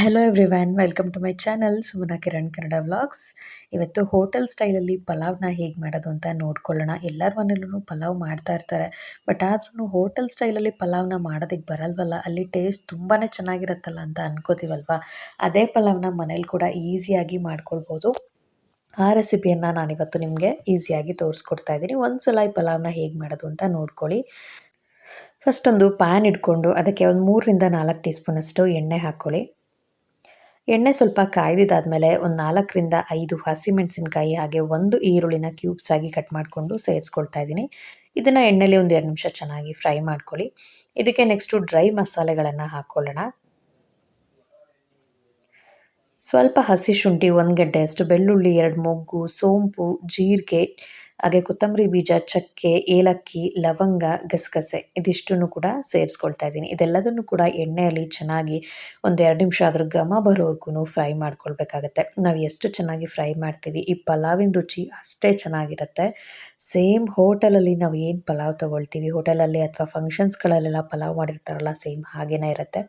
Hello everyone welcome to my channel Sumana Kiran Kannada vlogs ಇವತ್ತು hotel ಸ್ಟೈಲಲ್ಲಿ ಪಲಾವ್ನ ಹೇಗೆ ಮಾಡೋದು ಅಂತ ನೋಡ್ಕೊಳ್ಳೋಣ. ಎಲ್ಲರ ಮನೇಲೂ ಪಲಾವ್ ಮಾಡ್ತಾ ಇರ್ತಾರೆ. ಬಟ್ ಆದ್ರೂ ಹೋಟೆಲ್ ಸ್ಟೈಲಲ್ಲಿ ಪಲಾವ್ನ ಮಾಡೋದಕ್ಕೆ ಬರಲ್ವಲ್ಲ? ಅಲ್ಲಿ ಟೇಸ್ಟ್ ತುಂಬಾ ಚೆನ್ನಾಗಿರುತ್ತಲ್ಲ ಅಂತ ಅನ್ಕೋತೀವಲ್ವ? ಅದೇ ಪಲಾವ್ನ ಮನೇಲಿ ಕೂಡ ಈಸಿಯಾಗಿ ಮಾಡ್ಕೊಳ್ಬೋದು. ಆ ರೆಸಿಪಿಯನ್ನು ನಾನಿವತ್ತು ನಿಮಗೆ ಈಸಿಯಾಗಿ ತೋರಿಸ್ಕೊಡ್ತಾ ಇದ್ದೀನಿ. ಒಂದು ಸಲ ಈ ಪಲಾವ್ನ ಹೇಗೆ ಮಾಡೋದು ಅಂತ ನೋಡ್ಕೊಳ್ಳಿ. ಫಸ್ಟ್ ಒಂದು ಪ್ಯಾನ್ ಇಟ್ಕೊಂಡು ಅದಕ್ಕೆ ಒಂದು ಮೂರರಿಂದ ನಾಲ್ಕು ಟೀ ಸ್ಪೂನಷ್ಟು ಎಣ್ಣೆ ಹಾಕ್ಕೊಳ್ಳಿ. ಎಣ್ಣೆ ಸ್ವಲ್ಪ ಕಾಯ್ದಿದ್ದಾದಮೇಲೆ ಒಂದು ನಾಲ್ಕರಿಂದ ಐದು ಹಸಿಮೆಣಸಿನ್ಕಾಯಿ ಹಾಗೆ ಒಂದು ಈರುಳ್ಳಿನ ಕ್ಯೂಬ್ಸ್ ಆಗಿ ಕಟ್ ಮಾಡಿಕೊಂಡು ಸೇರಿಸ್ಕೊಳ್ತಾ ಇದ್ದೀನಿ. ಇದನ್ನು ಎಣ್ಣೆಲಿ ಒಂದು ಎರಡು ನಿಮಿಷ ಚೆನ್ನಾಗಿ ಫ್ರೈ ಮಾಡ್ಕೊಳ್ಳಿ. ಇದಕ್ಕೆ ನೆಕ್ಸ್ಟು ಡ್ರೈ ಮಸಾಲೆಗಳನ್ನು ಹಾಕ್ಕೊಳ್ಳೋಣ ಸ್ವಲ್ಪ ಹಸಿ ಶುಂಠಿ, ಒಂದು ಗಡ್ಡೆಯಷ್ಟು ಬೆಳ್ಳುಳ್ಳಿ, ಎರಡು ಮೊಗ್ಗು, ಸೋಂಪು, ಜೀರಿಗೆ ಹಾಗೆ ಕೊತ್ತಂಬರಿ ಬೀಜ, ಚಕ್ಕೆ, ಏಲಕ್ಕಿ, ಲವಂಗ, ಗಸಗಸೆ ಇದಿಷ್ಟನ್ನು ಕೂಡ ಸೇರಿಸ್ಕೊಳ್ತಾ ಇದ್ದೀನಿ. ಇದೆಲ್ಲದನ್ನು ಕೂಡ ಎಣ್ಣೆಯಲ್ಲಿ ಚೆನ್ನಾಗಿ ಒಂದು ಎರಡು ನಿಮಿಷ ಅದ್ರ ಘಮ ಬರೋವರೆಗೂ ಫ್ರೈ ಮಾಡ್ಕೊಳ್ಬೇಕಾಗತ್ತೆ. ನಾವು ಎಷ್ಟು ಚೆನ್ನಾಗಿ ಫ್ರೈ ಮಾಡ್ತೀವಿ, ಈ ಪಲಾವಿನ ರುಚಿ ಅಷ್ಟೇ ಚೆನ್ನಾಗಿರುತ್ತೆ. ಸೇಮ್ ಹೋಟೆಲಲ್ಲಿ ನಾವು ಏನು ಪಲಾವ್ ತೊಗೊಳ್ತೀವಿ, ಹೋಟೆಲಲ್ಲಿ ಅಥವಾ ಫಂಕ್ಷನ್ಸ್ಗಳಲ್ಲೆಲ್ಲ ಪಲಾವ್ ಮಾಡಿರ್ತಾರಲ್ಲ, ಸೇಮ್ ಹಾಗೇನೇ ಇರುತ್ತೆ.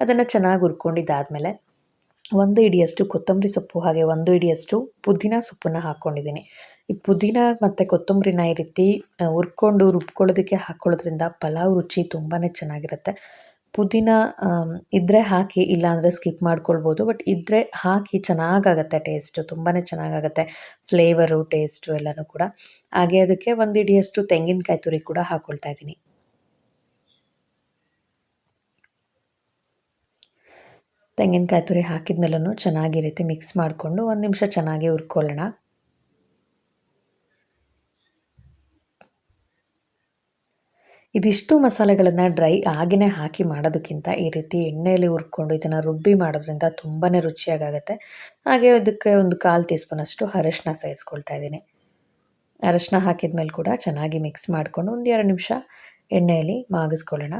ಅದನ್ನು ಚೆನ್ನಾಗಿ ಹುರ್ಕೊಂಡಿದ್ದಾದಮೇಲೆ ಒಂದು ಹಿಡಿಯಷ್ಟು ಕೊತ್ತಂಬರಿ ಸೊಪ್ಪು ಹಾಗೆ ಒಂದು ಹಿಡಿಯಷ್ಟು ಪುದೀನ ಸೊಪ್ಪನ್ನು ಹಾಕ್ಕೊಂಡಿದ್ದೀನಿ. ಈ ಪುದೀನ ಮತ್ತು ಕೊತ್ತಂಬರಿನ ಈ ರೀತಿ ಹುರ್ಕೊಂಡು ರುಬ್ಕೊಳ್ಳೋದಕ್ಕೆ ಹಾಕ್ಕೊಳ್ಳೋದ್ರಿಂದ ಪಲಾವ್ ರುಚಿ ತುಂಬಾ ಚೆನ್ನಾಗಿರುತ್ತೆ. ಪುದೀನ ಇದ್ದರೆ ಹಾಕಿ, ಇಲ್ಲಾಂದರೆ ಸ್ಕಿಪ್ ಮಾಡ್ಕೊಳ್ಬೋದು, ಬಟ್ ಇದ್ದರೆ ಹಾಕಿ ಚೆನ್ನಾಗಾಗತ್ತೆ ಟೇಸ್ಟು ತುಂಬಾ ಚೆನ್ನಾಗಾಗತ್ತೆ ಫ್ಲೇವರು, ಟೇಸ್ಟು ಎಲ್ಲನೂ ಕೂಡ. ಹಾಗೆ ಅದಕ್ಕೆ ಒಂದು ಹಿಡಿಯಷ್ಟು ತೆಂಗಿನಕಾಯಿ ತುರಿ ಕೂಡ ಹಾಕ್ಕೊಳ್ತಾ ಇದ್ದೀನಿ. ತೆಂಗಿನಕಾಯಿ ತುರಿ ಹಾಕಿದ್ಮೇಲೂ ಚೆನ್ನಾಗಿ ರೀತಿ ಮಿಕ್ಸ್ ಮಾಡಿಕೊಂಡು ಒಂದು ನಿಮಿಷ ಚೆನ್ನಾಗಿ ಹುರ್ಕೊಳ್ಳೋಣ. ಇದಿಷ್ಟು ಮಸಾಲೆಗಳನ್ನು ಡ್ರೈ ಆಗಿನೇ ಹಾಕಿ ಮಾಡೋದಕ್ಕಿಂತ ಈ ರೀತಿ ಎಣ್ಣೆಯಲ್ಲಿ ಹುರ್ಕೊಂಡು ಇದನ್ನು ರುಬ್ಬಿ ಮಾಡೋದ್ರಿಂದ ತುಂಬಾ ರುಚಿಯಾಗುತ್ತೆ ಹಾಗೆ ಅದಕ್ಕೆ ಒಂದು ಕಾಲು ಟೀ ಸ್ಪೂನಷ್ಟು ಅರಶಿನ ಸೇರಿಸ್ಕೊಳ್ತಾ ಇದ್ದೀನಿ. ಅರಶಿನ ಹಾಕಿದ ಮೇಲೆ ಕೂಡ ಚೆನ್ನಾಗಿ ಮಿಕ್ಸ್ ಮಾಡಿಕೊಂಡು ಒಂದು ಎರಡು ನಿಮಿಷ ಎಣ್ಣೆಯಲ್ಲಿ ಮಾಗಿಸ್ಕೊಳ್ಳೋಣ.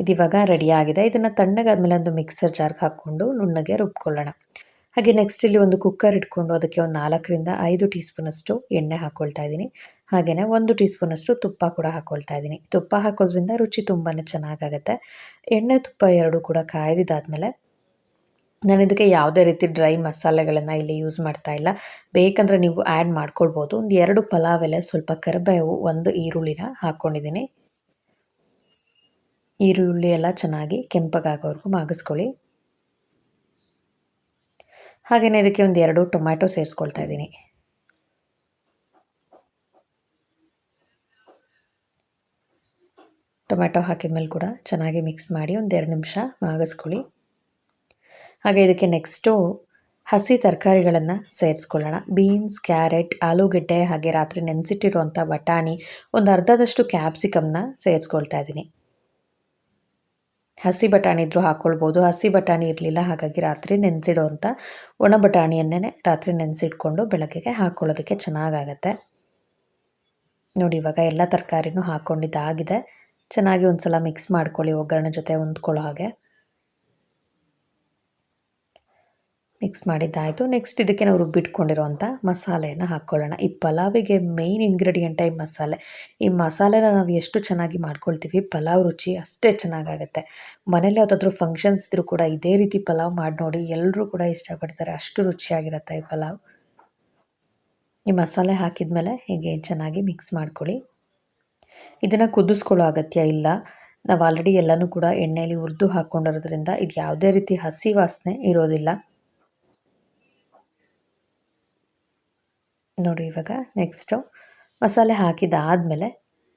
ಇದಿವಾಗ ರೆಡಿಯಾಗಿದೆ ಇದನ್ನು ತಣ್ಣಗಾದ್ಮೇಲೆ ಒಂದು ಮಿಕ್ಸರ್ ಜಾರ್ಗೆ ಹಾಕ್ಕೊಂಡು ನುಣ್ಣಗೆ ರುಬ್ಕೊಳ್ಳೋಣ. ಹಾಗೆ ನೆಕ್ಸ್ಟ್ ಇಲ್ಲಿ ಒಂದು ಕುಕ್ಕರ್ ಇಟ್ಕೊಂಡು ಅದಕ್ಕೆ ಒಂದು ನಾಲ್ಕರಿಂದ ಐದು ಟೀ ಸ್ಪೂನಷ್ಟು ಎಣ್ಣೆ ಹಾಕ್ಕೊಳ್ತಾ ಇದ್ದೀನಿ. ಹಾಗೆಯೇ ಒಂದು ಟೀ ಸ್ಪೂನಷ್ಟು ತುಪ್ಪ ಕೂಡ ಹಾಕ್ಕೊಳ್ತಾ ಇದ್ದೀನಿ. ತುಪ್ಪ ಹಾಕೋದ್ರಿಂದ ರುಚಿ ತುಂಬಾ ಚೆನ್ನಾಗಾಗುತ್ತೆ. ಎಣ್ಣೆ, ತುಪ್ಪ ಎರಡೂ ಕೂಡ ಕಾಯ್ದಿದ್ದಾದಮೇಲೆ ನಾನು ಇದಕ್ಕೆ ಯಾವುದೇ ರೀತಿ ಡ್ರೈ ಮಸಾಲೆಗಳನ್ನು ಇಲ್ಲಿ ಯೂಸ್ ಮಾಡ್ತಾ ಇಲ್ಲ. ಬೇಕಂದರೆ ನೀವು ಆ್ಯಡ್ ಮಾಡ್ಕೊಳ್ಬೋದು. ಒಂದು ಎರಡು ಪಲಾವ್ ಎಲೆ, ಸ್ವಲ್ಪ ಕರಿಬೇವು, ಒಂದು ಈರುಳ್ಳಿನ ಹಾಕ್ಕೊಂಡಿದ್ದೀನಿ ಈರುಳ್ಳಿ ಎಲ್ಲ ಚೆನ್ನಾಗಿ ಕೆಂಪಗಾಗೋವರೆಗೂ ಮಾಗಿಸ್ಕೊಳ್ಳಿ. ಹಾಗೆಯೇ ಇದಕ್ಕೆ ಒಂದು ಎರಡು ಟೊಮ್ಯಾಟೊ ಸೇರಿಸ್ಕೊಳ್ತಾ ಇದ್ದೀನಿ. ಟೊಮ್ಯಾಟೊ ಹಾಕಿದ ಮೇಲೆ ಕೂಡ ಚೆನ್ನಾಗಿ ಮಿಕ್ಸ್ ಮಾಡಿ ಒಂದು ಎರಡು ನಿಮಿಷ ಮಾಗಿಸ್ಕೊಳ್ಳಿ. ಹಾಗೆ ಇದಕ್ಕೆ ನೆಕ್ಸ್ಟು ಹಸಿ ತರಕಾರಿಗಳನ್ನು ಸೇರಿಸ್ಕೊಳ್ಳೋಣ. ಬೀನ್ಸ್, ಕ್ಯಾರೆಟ್, ಆಲೂಗೆಡ್ಡೆ ಹಾಗೆ ರಾತ್ರಿ ನೆನೆಸಿಟ್ಟಿರುವಂಥ ಬಟಾಣಿ, ಒಂದು ಅರ್ಧದಷ್ಟು ಕ್ಯಾಪ್ಸಿಕಮ್ನ ಸೇರಿಸ್ಕೊಳ್ತಾ ಇದ್ದೀನಿ. ಹಸಿ ಬಟಾಣಿ ಇದ್ದರೂ ಹಾಕ್ಕೊಳ್ಬೋದು ಹಸಿ ಬಟಾಣಿ ಇರಲಿಲ್ಲ, ಹಾಗಾಗಿ ರಾತ್ರಿ ನೆನೆಸಿಡುವಂಥ ಒಣ ಬಟಾಣಿಯನ್ನೇ ರಾತ್ರಿ ನೆನೆಸಿಟ್ಕೊಂಡು ಬೆಳಗ್ಗೆಗೆ ಹಾಕ್ಕೊಳ್ಳೋದಕ್ಕೆ ಚೆನ್ನಾಗಾಗತ್ತೆ. ನೋಡಿ, ಇವಾಗ ಎಲ್ಲ ತರಕಾರಿನೂ ಹಾಕ್ಕೊಂಡಿದ್ದಾಗಿದೆ ಚೆನ್ನಾಗಿ ಒಂದು ಸಲ ಮಿಕ್ಸ್ ಮಾಡ್ಕೊಳ್ಳಿ ಒಗ್ಗರಣೆ ಜೊತೆ ಹೊಂದ್ಕೊಳ್ಳೋ ಹಾಗೆ. ಮಿಕ್ಸ್ ಮಾಡಿದ್ದಾಯಿತು. ನೆಕ್ಸ್ಟ್ ಇದಕ್ಕೆ ನಾವು ರುಬ್ಬಿಟ್ಕೊಂಡಿರುವಂಥ ಮಸಾಲೆಯನ್ನು ಹಾಕ್ಕೊಳ್ಳೋಣ. ಈ ಪಲಾವಿಗೆ ಮೇಯ್ನ್ ಇಂಗ್ರೀಡಿಯೆಂಟ ಈ ಮಸಾಲೆ. ಈ ಮಸಾಲೆನ ನಾವು ಎಷ್ಟು ಚೆನ್ನಾಗಿ ಮಾಡ್ಕೊಳ್ತೀವಿ, ಪಲಾವ್ ರುಚಿ ಅಷ್ಟೇ ಚೆನ್ನಾಗಾಗುತ್ತೆ. ಮನೇಲಿ ಯಾವುದಾದ್ರೂ ಫಂಕ್ಷನ್ಸ್ ಇದ್ರೂ ಕೂಡ ಇದೇ ರೀತಿ ಪಲಾವ್ ಮಾಡಿ ನೋಡಿ ಎಲ್ಲರೂ ಕೂಡ ಇಷ್ಟಪಡ್ತಾರೆ. ಅಷ್ಟು ರುಚಿಯಾಗಿರುತ್ತೆ ಈ ಪಲಾವ್. ಈ ಮಸಾಲೆ ಹಾಕಿದ ಮೇಲೆ ಹೀಗೆ ಚೆನ್ನಾಗಿ ಮಿಕ್ಸ್ ಮಾಡ್ಕೊಳ್ಳಿ. ಇದನ್ನು ಕುದಿಸ್ಕೊಳ್ಳೋ ಅಗತ್ಯ ಇಲ್ಲ. ನಾವು ಆಲ್ರೆಡಿ ಎಲ್ಲನೂ ಕೂಡ ಎಣ್ಣೆಯಲ್ಲಿ ಹುರಿದು ಹಾಕ್ಕೊಂಡಿರೋದ್ರಿಂದ ಇದು ಯಾವುದೇ ರೀತಿ ಹಸಿ ವಾಸನೆ ಇರೋದಿಲ್ಲ. ನೋಡಿ ಇವಾಗ ನೆಕ್ಸ್ಟು ಮಸಾಲೆ ಹಾಕಿದಾದಮೇಲೆ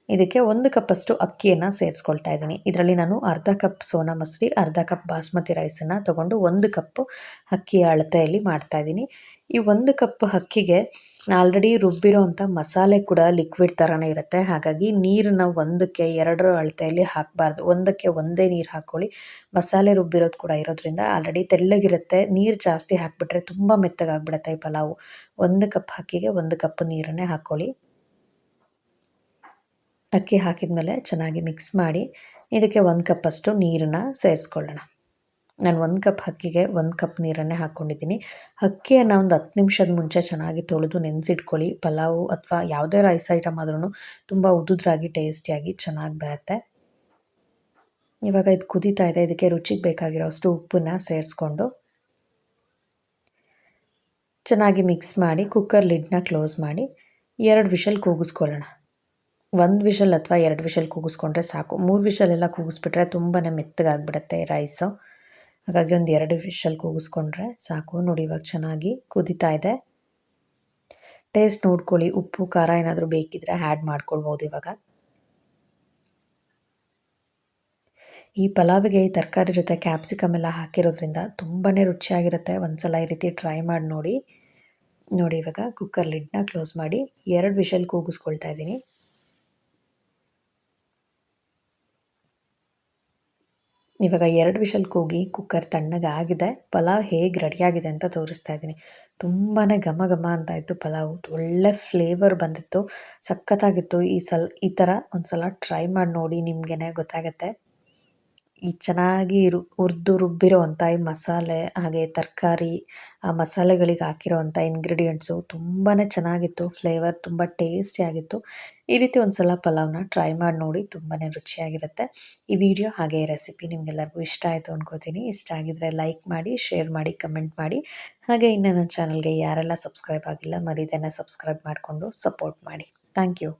ಇದಕ್ಕೆ ಒಂದು ಕಪ್ಪಷ್ಟು ಅಕ್ಕಿಯನ್ನು ಸೇರಿಸ್ಕೊಳ್ತಾ ಇದ್ದೀನಿ. ಇದರಲ್ಲಿ ನಾನು ಅರ್ಧ ಕಪ್ ಸೋನಾ ಮಸೂರಿ, ಅರ್ಧ ಕಪ್ ಬಾಸ್ಮತಿ ರೈಸನ್ನು ತೊಗೊಂಡು ಒಂದು ಕಪ್ಪು ಅಕ್ಕಿಯ ಅಳತೆಯಲ್ಲಿ ಮಾಡ್ತಾಯಿದ್ದೀನಿ ಈ ಒಂದು ಕಪ್ ಅಕ್ಕಿಗೆ ಆಲ್ರೆಡಿ ರುಬ್ಬಿರೋವಂಥ ಮಸಾಲೆ ಕೂಡ ಲಿಕ್ವಿಡ್ ಥರನೇ ಇರುತ್ತೆ. ಹಾಗಾಗಿ ನೀರನ್ನ ಒಂದಕ್ಕೆ, ಎರಡರ ಅಳತೆಯಲ್ಲಿ ಹಾಕಬಾರ್ದು. ಒಂದಕ್ಕೆ ಒಂದೇ ನೀರು ಹಾಕ್ಕೊಳ್ಳಿ. ಮಸಾಲೆ ರುಬ್ಬಿರೋದು ಕೂಡ ಇರೋದ್ರಿಂದ ಆಲ್ರೆಡಿ ತೆಳ್ಳಗಿರುತ್ತೆ. ನೀರು ಜಾಸ್ತಿ ಹಾಕಿಬಿಟ್ರೆ ತುಂಬ ಮೆತ್ತಗಾಗ್ಬಿಡುತ್ತೆ ಈ ಪಲಾವು. ಒಂದು ಕಪ್ ಅಕ್ಕಿಗೆ ಒಂದು ಕಪ್ ನೀರನ್ನೇ ಹಾಕ್ಕೊಳ್ಳಿ. ಅಕ್ಕಿ ಹಾಕಿದ ಮೇಲೆ ಚೆನ್ನಾಗಿ ಮಿಕ್ಸ್ ಮಾಡಿ ಇದಕ್ಕೆ ಒಂದು ಕಪ್ಪಷ್ಟು ನೀರನ್ನು ಸೇರಿಸ್ಕೊಳ್ಳೋಣ. ನಾನು ಒಂದು ಕಪ್ ಅಕ್ಕಿಗೆ ಒಂದು ಕಪ್ ನೀರನ್ನೇ ಹಾಕ್ಕೊಂಡಿದ್ದೀನಿ. ಅಕ್ಕಿಯನ್ನು ಒಂದು ಹತ್ತು ನಿಮಿಷದ ಮುಂಚೆ ಚೆನ್ನಾಗಿ ತೊಳೆದು ನೆನೆಸಿಟ್ಕೊಳ್ಳಿ. ಪಲಾವು ಅಥವಾ ಯಾವುದೇ ರೈಸ್ ಐಟಮ್ ಆದ್ರೂ ತುಂಬ ಉದುದ್ರಾಗಿ ಟೇಸ್ಟಿಯಾಗಿ ಚೆನ್ನಾಗಿ ಬರುತ್ತೆ. ಇವಾಗ ಇದು ಕುದೀತಾ ಇದೆ. ಇದಕ್ಕೆ ರುಚಿಗೆ ಬೇಕಾಗಿರೋಷ್ಟು ಉಪ್ಪನ್ನು ಸೇರಿಸ್ಕೊಂಡು ಚೆನ್ನಾಗಿ ಮಿಕ್ಸ್ ಮಾಡಿ ಕುಕ್ಕರ್ ಲಿಡ್ನ ಕ್ಲೋಸ್ ಮಾಡಿ, ಎರಡು ವಿಷಲ್ ಕೂಗಿಸ್ಕೊಳ್ಳೋಣ. ಒಂದು ವಿಷಲ್ ಅಥವಾ ಎರಡು ವಿಷಲ್ ಕೂಗಿಸ್ಕೊಂಡ್ರೆ ಸಾಕು. ಮೂರು ವಿಷಲೆಲ್ಲ ಕೂಗಿಸ್ಬಿಟ್ರೆ ತುಂಬಾ ಮೆತ್ತಗಾಗ್ಬಿಡುತ್ತೆ ರೈಸು ಹಾಗಾಗಿ ಒಂದು ಎರಡು ವಿಷಲ್ ಕೂಗಿಸ್ಕೊಂಡ್ರೆ ಸಾಕು. ನೋಡಿ ಇವಾಗ ಚೆನ್ನಾಗಿ ಕುದೀತಾ ಇದೆ. ಟೇಸ್ಟ್ ನೋಡ್ಕೊಳ್ಳಿ. ಉಪ್ಪು, ಖಾರ ಏನಾದರೂ ಬೇಕಿದ್ರೆ ಆ್ಯಡ್ ಮಾಡ್ಕೊಳ್ಬೋದು ಇವಾಗ. ಈ ಪಲಾವಿಗೆ ಈ ತರಕಾರಿ ಜೊತೆ ಕ್ಯಾಪ್ಸಿಕಮ್ ಎಲ್ಲ ಹಾಕಿರೋದ್ರಿಂದ ತುಂಬಾ ರುಚಿಯಾಗಿರುತ್ತೆ. ಒಂದ್ಸಲ ಈ ರೀತಿ ಟ್ರೈ ಮಾಡಿ ನೋಡಿ. ನೋಡಿ ಇವಾಗ ಕುಕ್ಕರ್ ಲಿಡ್ನ ಕ್ಲೋಸ್ ಮಾಡಿ. ಎರಡು ವಿಷಲ್ ಕೂಗಿಸ್ಕೊಳ್ತಾ ಇದ್ದೀನಿ. ಇವಾಗ ಎರಡು ವಿಷಲ್ ಕೂಗಿ ಕುಕ್ಕರ್ ತಣ್ಣಗಾಗಿದೆ ಪಲಾವ್ ಹೇಗೆ ರೆಡಿಯಾಗಿದೆ ಅಂತ ತೋರಿಸ್ತಾ ಇದ್ದೀನಿ. ತುಂಬಾ ಘಮ ಘಮ ಅಂತ ಇತ್ತು ಪಲಾವ್. ಒಳ್ಳೆ ಫ್ಲೇವರ್ ಬಂದಿತ್ತು. ಸಖತ್ತಾಗಿತ್ತು. ಈ ಸಲ, ಈ ಥರ ಒಂದು ಸಲ ಟ್ರೈ ಮಾಡಿ ನೋಡಿ, ನಿಮಗೇನೆ ಗೊತ್ತಾಗುತ್ತೆ. ಈ ಚೆನ್ನಾಗಿ ರು, ಹುರಿದು ರುಬ್ಬಿರೋವಂಥ ಈ ಮಸಾಲೆ, ಹಾಗೆ ತರಕಾರಿ, ಆ ಮಸಾಲೆಗಳಿಗೆ ಹಾಕಿರೋವಂಥ ಇಂಗ್ರೀಡಿಯೆಂಟ್ಸು ತುಂಬಾ ಚೆನ್ನಾಗಿತ್ತು. ಫ್ಲೇವರ್ ತುಂಬ ಟೇಸ್ಟಿಯಾಗಿತ್ತು ಈ ರೀತಿ ಒಂದು ಸಲ ಪಲಾವ್ನ ಟ್ರೈ ಮಾಡಿ ನೋಡಿ ತುಂಬಾ ರುಚಿಯಾಗಿರುತ್ತೆ. ಈ ವಿಡಿಯೋ ಹಾಗೆ ರೆಸಿಪಿ ನಿಮಗೆಲ್ಲರಿಗೂ ಇಷ್ಟ ಆಯಿತು ಅಂದ್ಕೋತೀನಿ ಇಷ್ಟ ಆಗಿದ್ರೆ ಲೈಕ್ ಮಾಡಿ ಶೇರ್ ಮಾಡಿ ಕಮೆಂಟ್ ಮಾಡಿ. ಹಾಗೆ ಇನ್ನು ನನ್ನ ಚಾನಲ್ಗೆ ಯಾರೆಲ್ಲ ಸಬ್ಸ್ಕ್ರೈಬ್ ಆಗಿಲ್ಲ ಮರಿದೇನೆ ಸಬ್ಸ್ಕ್ರೈಬ್ ಮಾಡಿಕೊಂಡು ಸಪೋರ್ಟ್ ಮಾಡಿ. Thank you